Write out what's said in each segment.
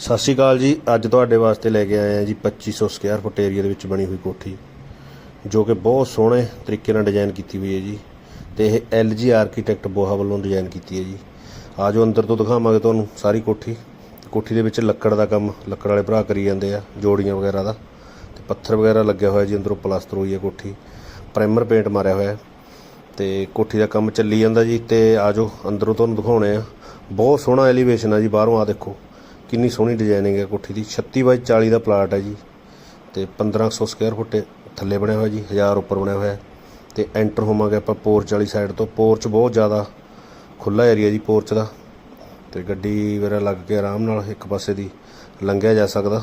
ਸਤਿ ਸ਼੍ਰੀ ਅਕਾਲ ਜੀ। ਅੱਜ ਤੁਹਾਡੇ ਵਾਸਤੇ ਲੈ ਕੇ ਆਏ ਆ ਜੀ 2500 ਸਕੁਅਰ ਫੁੱਟ ਏਰੀਆ ਦੇ ਵਿੱਚ ਬਣੀ ਹੋਈ ਕੋਠੀ, ਜੋ ਕਿ ਬਹੁਤ ਸੋਹਣੇ ਤਰੀਕੇ ਨਾਲ ਡਿਜ਼ਾਈਨ ਕੀਤੀ ਹੋਈ ਹੈ ਜੀ ਤੇ ਇਹ LG ਆਰਕੀਟੈਕਟ ਬੋਹਾ ਵੱਲੋਂ ਡਿਜ਼ਾਈਨ ਕੀਤੀ ਹੈ ਜੀ। ਆਜੋ ਅੰਦਰ ਤੋਂ ਦਿਖਾਵਾਂਗੇ ਤੁਹਾਨੂੰ ਸਾਰੀ ਕੋਠੀ। ਕੋਠੀ ਦੇ ਵਿੱਚ ਲੱਕੜ ਦਾ ਕੰਮ, ਲੱਕੜ ਵਾਲੇ ਭਰਾ ਕਰੀ ਜਾਂਦੇ ਆ, ਜੋੜੀਆਂ ਵਗੈਰਾ ਦਾ। ਤੇ ਪੱਥਰ ਵਗੈਰਾ ਲੱਗਿਆ ਹੋਇਆ ਜੀ, ਅੰਦਰੋਂ ਪਲਾਸਟਰ ਹੋਈ ਹੈ ਕੋਠੀ। ਪ੍ਰਾਈਮਰ ਪੇਂਟ ਮਾਰਿਆ ਹੋਇਆ। ਹੈ ਤੇ ਕੋਠੀ ਦਾ ਕੰਮ ਚੱਲੀ ਜਾਂਦਾ ਜੀ ਤੇ ਆਜੋ ਅੰਦਰੋਂ ਤੁਹਾਨੂੰ ਦਿਖਾਉਣੇ ਆ। ਬਹੁਤ ਸੋਹਣਾ ਐਲੀਵੇਸ਼ਨ ਆ ਜੀ, ਬਾਹਰੋਂ ਆ ਦੇਖੋ। ਕਿੰਨੀ ਸੋਹਣੀ ਡਿਜ਼ਾਈਨਿੰਗ ਹੈ ਕੋਠੀ ਦੀ। 36 ਬਾਈ 40 ਦਾ ਪਲਾਟ ਹੈ ਜੀ ਤੇ 1500 ਸਕੁਅਰ ਫੁੱਟ ਥੱਲੇ ਬਣਿਆ ਹੋਇਆ ਜੀ 1000 ਉੱਪਰ ਬਣਿਆ ਹੋਇਆ ਹੈ। ਤੇ ਐਂਟਰ ਹੋਵਾਂਗੇ ਆਪਾਂ ਪੋਰਚ ਵਾਲੀ ਸਾਈਡ ਤੋਂ। ਪੋਰਚ ਬਹੁਤ ਜ਼ਿਆਦਾ ਖੁੱਲਾ ਏਰੀਆ ਜੀ ਪੋਰਚ ਦਾ। ਤੇ ਗੱਡੀ ਵਗੈਰਾ ਲੱਗ ਕੇ ਆਰਾਮ ਨਾਲ ਇੱਕ ਪਾਸੇ ਦੀ ਲੰਘਿਆ ਜਾ ਸਕਦਾ।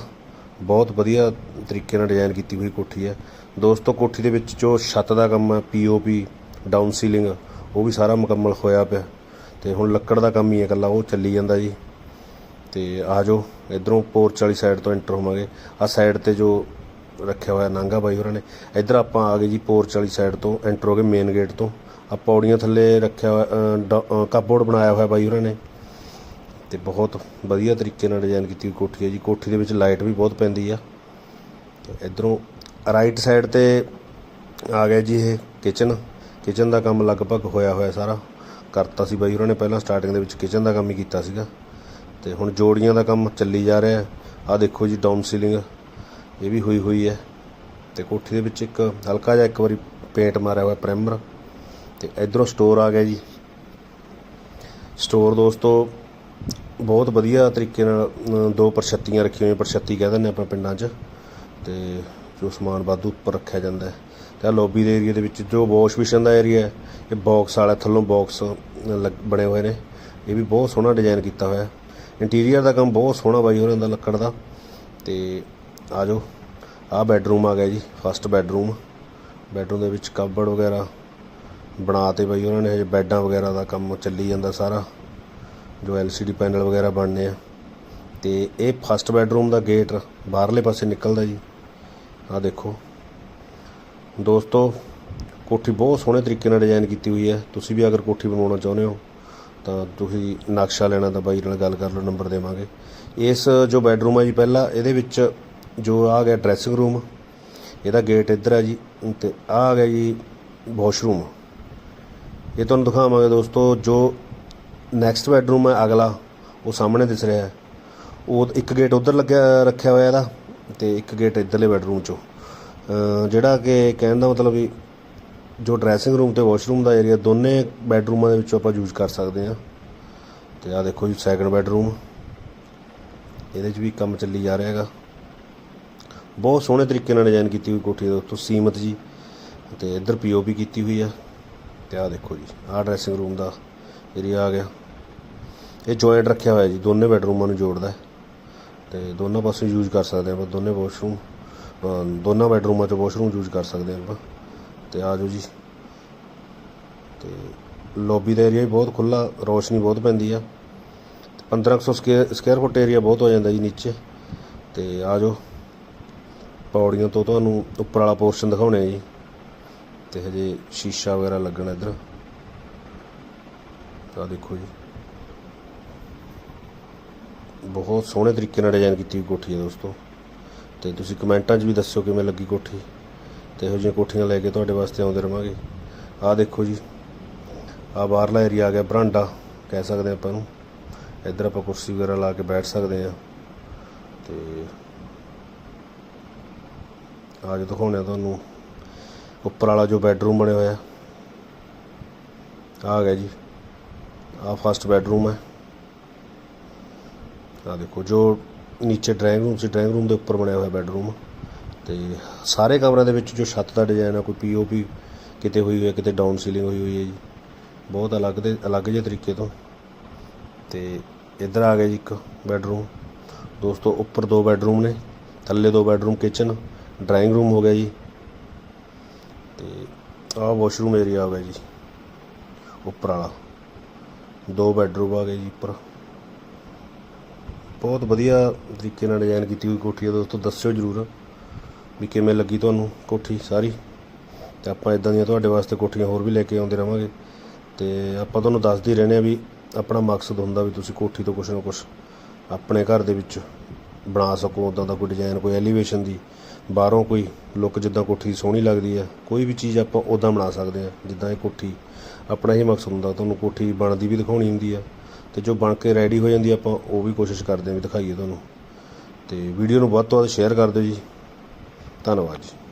ਬਹੁਤ ਵਧੀਆ ਤਰੀਕੇ ਨਾਲ ਡਿਜ਼ਾਈਨ ਕੀਤੀ ਹੋਈ ਕੋਠੀ ਹੈ। ਦੋਸਤੋ, ਕੋਠੀ ਦੇ ਵਿੱਚ ਜੋ ਛੱਤ ਦਾ ਕੰਮ ਹੈ ਪੀਓਪੀ ਡਾਊਨ ਸੀਲਿੰਗ ਉਹ ਵੀ ਸਾਰਾ ਮੁਕੰਮਲ ਹੋਇਆ ਪਿਆ। ਤੇ ਹੁਣ ਲੱਕੜ ਦਾ ਕੰਮ ਹੀ ਹੈ ਇਕੱਲਾ, ਉਹ ਚੱਲੀ ਜਾਂਦਾ ਜੀ। ਤੇ ਆ ਜਾਓ, ਇਧਰੋਂ ਪੋਰਚ ਵਾਲੀ ਸਾਈਡ ਤੋਂ ਐਂਟਰ ਹੋਵਾਂਗੇ। ਆ ਸਾਈਡ ਤੇ ਜੋ ਰੱਖਿਆ ਹੋਇਆ ਨਾਂਗਾ ਬਾਈ ਹੋਰਾਂ ਨੇ, ਇਧਰ ਆਪਾਂ ਆ ਗਏ ਜੀ ਪੋਰਚ ਵਾਲੀ ਸਾਈਡ ਤੋਂ ਐਂਟਰ ਹੋ ਗਏ ਮੇਨ ਗੇਟ ਤੋਂ। ਆ ਪੌੜੀਆਂ ਥੱਲੇ ਰੱਖਿਆ ਹੋਇਆ ਕਾਪਬੋਰਡ ਬਣਾਇਆ ਹੋਇਆ ਬਾਈ ਹੋਰਾਂ ਨੇ। ਤੇ ਬਹੁਤ ਵਧੀਆ ਤਰੀਕੇ ਨਾਲ ਡਿਜ਼ਾਈਨ ਕੀਤੀ ਹੋਈ ਕੋਠੀ ਹੈ ਜੀ। ਕੋਠੀ ਦੇ ਵਿੱਚ ਲਾਈਟ ਵੀ ਬਹੁਤ ਪੈਂਦੀ ਆ। ਤੇ ਇਧਰੋਂ ਰਾਈਟ ਸਾਈਡ ਤੇ ਆ ਗਿਆ ਜੀ ਇਹ ਕਿਚਨ ਕਿਚਨ ਦਾ ਕੰਮ ਲਗਭਗ ਹੋਇਆ ਹੋਇਆ ਸਾਰਾ। ਕਰਤਾ ਸੀ ਬਾਈ ਹੋਰਾਂ ਨੇ ਪਹਿਲਾਂ ਸਟਾਰਟਿੰਗ ਦੇ ਵਿੱਚ। ਕਿਚਨ ਦਾ ਕੰਮ ਹੀ ਕੀਤਾ ਸੀਗਾ। ਤੇ ਹੁਣ ਜੋੜੀਆਂ ਦਾ ਕੰਮ ਚੱਲੀ ਜਾ ਰਿਹਾ ਆ ਦੇਖੋ ਜੀ ਡਾਊਨ ਸੀਲਿੰਗ ਇਹ ਵੀ ਹੋਈ ਹੋਈ ਹੈ। ਤੇ ਕੋਠੀ ਦੇ ਵਿੱਚ ਇੱਕ ਹਲਕਾ ਜਿਹਾ ਇੱਕ ਵਾਰੀ ਪੇਂਟ ਮਾਰਿਆ ਹੋਇਆ ਪ੍ਰਾਈਮਰ ਤੇ ਇਧਰੋਂ ਸਟੋਰ ਆ ਗਿਆ ਜੀ। ਸਟੋਰ ਦੋਸਤੋ, ਬਹੁਤ ਵਧੀਆ ਤਰੀਕੇ ਨਾਲ ਦੋ ਪਰਛੱਤੀਆਂ ਰੱਖੀਆਂ ਹੋਈਆਂ। ਪਰਛੱਤੀ ਕਹਿ ਦਿੰਦੇ ਆਪਾਂ ਪਿੰਡਾਂ 'ਚ। ਤੇ ਜੋ ਸਮਾਨ ਵਾਧੂ ਉੱਪਰ ਰੱਖਿਆ ਜਾਂਦਾ ਹੈ। ਤੇ ਆ ਲੌਬੀ ਦੇ ਏਰੀਆ ਦੇ ਵਿੱਚ ਜੋ ਵਾਸ਼ ਬੇਸਿਨ ਦਾ ਏਰੀਆ ਹੈ, ਇਹ ਬਾਕਸ ਵਾਲਾ ਥੱਲੋਂ ਬਾਕਸ ਬਣੇ ਹੋਏ ਨੇ। ਇਹ ਵੀ ਬਹੁਤ ਸੋਹਣਾ ਡਿਜ਼ਾਈਨ ਕੀਤਾ ਹੋਇਆ ਇੰਟੀਰੀਅਰ ਦਾ ਕੰਮ ਬਹੁਤ ਸੋਹਣਾ ਬਾਈ ਹੋਰਾਂ ਦਾ ਲੱਕੜ ਦਾ। ਤੇ ਆ ਜਾਓ ਆ ਬੈੱਡਰੂਮ ਆ ਗਿਆ ਜੀ ਫਸਟ ਬੈੱਡਰੂਮ ਬੈੱਡਰੂਮ ਦੇ ਵਿੱਚ ਕਬੜ ਵਗੈਰਾ ਬਣਾਤੇ ਬਾਈ ਉਹਨਾਂ ਨੇ, ਹਜੇ ਬੈੱਡਾਂ ਵਗੈਰਾ ਦਾ ਕੰਮ ਚੱਲੀ ਜਾਂਦਾ ਸਾਰਾ। ਜੋ LCD ਪੈਨਲ ਵਗੈਰਾ ਬਣਨੇ ਆ। ਤੇ ਇਹ ਫਸਟ ਬੈੱਡਰੂਮ ਦਾ ਗੇਟ ਬਾਹਰਲੇ ਪਾਸੇ ਨਿਕਲਦਾ ਜੀ। ਆ ਦੇਖੋ। ਦੋਸਤੋ, ਕੋਠੀ ਬਹੁਤ ਸੋਹਣੇ ਤਰੀਕੇ ਨਾਲ ਡਿਜ਼ਾਈਨ ਕੀਤੀ ਹੋਈ ਹੈ। ਤੁਸੀਂ ਵੀ ਅਗਰ ਕੋਠੀ ਬਣਾਉਣਾ ਚਾਹੁੰਦੇ ਹੋ ਤਾਂ ਤੁਸੀਂ ਨਕਸ਼ਾ ਲੈਣਾ ਤਾਂ ਬਾਈ ਨਾਲ ਗੱਲ ਕਰ ਲਓ, ਨੰਬਰ ਦੇਵਾਂਗੇ। ਇਸ ਜੋ ਬੈੱਡਰੂਮ ਹੈ ਜੀ ਪਹਿਲਾ, ਇਹਦੇ ਵਿੱਚ ਜੋ ਆ ਗਿਆ ਡਰੈਸਿੰਗ ਰੂਮ ਇਹਦਾ ਗੇਟ ਇੱਧਰ ਹੈ ਜੀ, ਤੇ ਆ ਆ ਗਿਆ ਜੀ ਵਾਸ਼ਰੂਮ ਇਹ ਤੁਹਾਨੂੰ ਦਿਖਾਵਾਂਗੇ ਦੋਸਤੋ, ਜੋ ਨੈਕਸਟ ਬੈੱਡਰੂਮ ਹੈ ਅਗਲਾ, ਉਹ ਸਾਹਮਣੇ ਦਿਸ ਰਿਹਾ ਹੈ। ਉਹ ਇੱਕ ਗੇਟ ਉਧਰ ਲੱਗਿਆ, ਰੱਖਿਆ ਹੋਇਆ ਇਹਦਾ, ਤੇ ਇੱਕ ਗੇਟ ਇੱਧਰਲੇ ਬੈੱਡਰੂਮ ਚੋਂ। ਜਿਹੜਾ ਕਿ ਕਹਿਣ ਦਾ ਮਤਲਬ ਵੀ ਜੋ ਡਰੈਸਿੰਗ ਰੂਮ ਤੇ ਵਾਸ਼ਰੂਮ ਦਾ ਏਰੀਆ ਦੋਨੇ ਬੈੱਡਰੂਮਾਂ ਦੇ ਵਿੱਚੋਂ ਆਪਾਂ ਯੂਜ਼ ਕਰ ਸਕਦੇ ਹਾਂ। ਤੇ ਆ ਦੇਖੋ ਜੀ ਸੈਕੰਡ ਬੈੱਡਰੂਮ ਇਹਦੇ 'ਚ ਵੀ ਕੰਮ ਚੱਲੀ ਜਾ ਰਿਹਾ ਹੈਗਾ। ਬਹੁਤ ਸੋਹਣੇ ਤਰੀਕੇ ਨਾਲ ਡਿਜ਼ਾਈਨ ਕੀਤੀ ਹੋਈ ਕੋਠੀ ਹੈ ਦੋਸਤੋ, ਸੀਮਤ ਜੀ। ਤੇ ਇੱਧਰ ਪੀਓਪੀ ਕੀਤੀ ਹੋਈ ਆ ਤੇ ਆ ਦੇਖੋ ਜੀ, ਆਹ ਡਰੈਸਿੰਗ ਰੂਮ ਦਾ ਏਰੀਆ ਆ ਗਿਆ। ਇਹ ਜੁਆਇੰਟ ਰੱਖਿਆ ਹੋਇਆ ਜੀ, ਦੋਨੇ ਬੈਡਰੂਮਾਂ ਨੂੰ ਜੋੜਦਾ ਹੈ। ਤੇ ਦੋਨਾਂ ਪਾਸੇ ਯੂਜ਼ ਕਰ ਸਕਦੇ ਆਪਾਂ, ਦੋਨੇ ਵਾਸ਼ਰੂਮ ਦੋਨਾਂ ਬੈਡਰੂਮਾਂ 'ਚ ਵਾਸ਼ਰੂਮ ਯੂਜ਼ ਕਰ ਸਕਦੇ ਆਪਾਂ। ਤੇ ਆ ਜਾਓ ਜੀ। ਤੇ ਲੌਬੀ ਦਾ ਏਰੀਆ ਵੀ ਬਹੁਤ ਖੁੱਲਾ ਰੋਸ਼ਨੀ ਬਹੁਤ ਪੈਂਦੀ ਆ। 1500 ਸਕੁਅਰ ਸਕੁਅਰ ਫੁੱਟ ਏਰੀਆ ਬਹੁਤ ਹੋ ਜਾਂਦਾ ਜੀ ਨੀਚੇ। ਤੇ ਆ ਜਾਓ। ਪੌੜੀਆਂ ਤੋਂ ਤੁਹਾਨੂੰ ਉੱਪਰ ਵਾਲਾ ਪੋਰਸ਼ਨ ਦਿਖਾਉਣੇ ਆ ਜੀ। ਤੇ ਹਜੇ ਸ਼ੀਸ਼ਾ ਵਗੈਰਾ ਲੱਗਣਾ ਇੱਧਰ। ਆ ਦੇਖੋ ਜੀ। ਬਹੁਤ ਸੋਹਣੇ ਤਰੀਕੇ ਨਾਲ ਡਿਜ਼ਾਈਨ ਕੀਤੀ ਹੋਈ ਕੋਠੀ ਹੈ ਦੋਸਤੋ। ਤੇ ਤੁਸੀਂ ਕਮੈਂਟਾਂ 'ਚ ਵੀ ਦੱਸਿਓ ਕਿਵੇਂ ਲੱਗੀ ਕੋਠੀ। ਤੇ ਇਹੋ ਜਿਹੀਆਂ ਕੋਠੀਆਂ ਲੈ ਕੇ ਤੁਹਾਡੇ ਵਾਸਤੇ ਆਉਂਦੇ ਰਵਾਂਗੇ। ਆਹ ਦੇਖੋ ਜੀ, ਆਹ ਬਾਹਰਲਾ ਏਰੀਆ ਆ ਗਿਆ, ਬਰਾਂਡਾ ਕਹਿ ਸਕਦੇ ਆਪਾਂ ਨੂੰ ਇੱਧਰ ਆਪਾਂ ਕੁਰਸੀ ਵਗੈਰਾ ਲਾ ਕੇ ਬੈਠ ਸਕਦੇ ਆ ਤੇ ਅੱਜ ਦਿਖਾਉਣੇ ਆ ਤੁਹਾਨੂੰ, ਉੱਪਰ ਵਾਲਾ ਜੋ ਬੈੱਡਰੂਮ ਬਣਿਆ ਹੋਇਆ ਆ ਗਿਆ ਜੀ ਆ ਫਸਟ ਬੈੱਡਰੂਮ ਹੈ। ਆ ਦੇਖੋ, ਜੋ ਨੀਚੇ ਡਰਾਇੰਗ ਰੂਮ ਸੀ ਡਰਾਇੰਗ ਰੂਮ ਦੇ ਉੱਪਰ ਬਣਿਆ ਹੋਇਆ ਬੈੱਡਰੂਮ ਤੇ ਸਾਰੇ ਕਮਰਿਆਂ ਦੇ ਵਿੱਚ ਜੋ ਛੱਤ ਦਾ ਡਿਜ਼ਾਈਨ ਆ, ਕੋਈ ਪੀਓਪੀ ਕਿਤੇ ਹੋਈ ਹੋਈ ਹੈ ਕਿਤੇ ਡਾਊਨ ਸੀਲਿੰਗ ਹੋਈ ਹੋਈ ਹੈ ਜੀ। ਬਹੁਤ ਅਲੱਗ ਦੇ, ਅਲੱਗ ਜਿਹੇ ਤਰੀਕੇ ਤੋਂ। ਤੇ ਇੱਧਰ ਆ ਗਿਆ ਜੀ ਇੱਕ ਬੈੱਡਰੂਮ ਦੋਸਤੋ, ਉੱਪਰ ਦੋ ਬੈੱਡਰੂਮ ਨੇ, ਥੱਲੇ ਦੋ ਬੈੱਡਰੂਮ ਕਿਚਨ ਡਰਾਇੰਗ ਰੂਮ ਹੋ ਗਿਆ ਜੀ। ਤੇ ਆਹ ਵਾਸ਼ਰੂਮ ਏਰੀਆ ਹੋ ਗਿਆ ਜੀ, ਉੱਪਰ ਵਾਲਾ। ਦੋ ਬੈੱਡਰੂਮ ਆ ਗਏ ਜੀ ਉੱਪਰ। ਬਹੁਤ ਵਧੀਆ ਤਰੀਕੇ ਨਾਲ ਡਿਜ਼ਾਈਨ ਕੀਤੀ ਹੋਈ ਕੋਠੀ ਹੈ ਦੋਸਤੋ, ਦੱਸਿਓ ਜਰੂਰ। ਵੀ ਕਿਵੇਂ ਲੱਗੀ ਤੁਹਾਨੂੰ ਕੋਠੀ ਸਾਰੀ? ਤੇ ਆਪਾਂ ਇਦਾਂ ਦੀਆਂ ਤੁਹਾਡੇ ਵਾਸਤੇ ਕੋਠੀਆਂ ਹੋਰ ਵੀ ਲੈ ਕੇ ਆਉਂਦੇ ਰਵਾਂਗੇ। ਤੇ ਆਪਾਂ ਤੁਹਾਨੂੰ ਦੱਸਦੇ ਰਹਿੰਦੇ ਆ ਵੀ ਆਪਣਾ ਮਕਸਦ ਹੁੰਦਾ ਵੀ ਤੁਸੀਂ ਕੋਠੀ ਤੋਂ ਕੁਛ ਨਾ ਕੁਛ ਆਪਣੇ ਘਰ ਦੇ ਵਿੱਚ ਬਣਾ ਸਕੋ ਉਦਾਂ ਦਾ ਕੋਈ ਡਿਜ਼ਾਈਨ ਕੋਈ ਐਲੀਵੇਸ਼ਨ ਦੀ। ਬਾਹਰੋਂ ਕੋਈ ਲੁੱਕ ਜਿੱਦਾਂ ਕੋਠੀ ਦੀ ਸੋਹਣੀ ਲੱਗਦੀ ਹੈ, ਕੋਈ ਵੀ ਚੀਜ਼ ਆਪਾਂ ਉਦਾਂ ਬਣਾ ਸਕਦੇ ਹਾਂ, ਜਿੱਦਾਂ ਇਹ ਕੋਠੀ, ਆਪਣਾ ਹੀ ਮਕਸਦ ਹੁੰਦਾ। ਤੁਹਾਨੂੰ ਕੋਠੀ ਬਣਦੀ ਵੀ ਦਿਖਾਉਣੀ ਹੁੰਦੀ ਆ ਤੇ ਜੋ ਬਣ ਕੇ ਰੈਡੀ ਹੋ ਜਾਂਦੀ ਆਪਾਂ ਉਹ ਵੀ ਕੋਸ਼ਿਸ਼ ਕਰਦੇ ਹਾਂ ਵੀ ਦਿਖਾਈਏ ਤੁਹਾਨੂੰ। ਤੇ ਵੀਡੀਓ ਨੂੰ ਵੱਧ ਤੋਂ ਵੱਧ ਸ਼ੇਅਰ ਕਰ ਦਿਓ ਜੀ। ਧੰਨਵਾਦ ਜੀ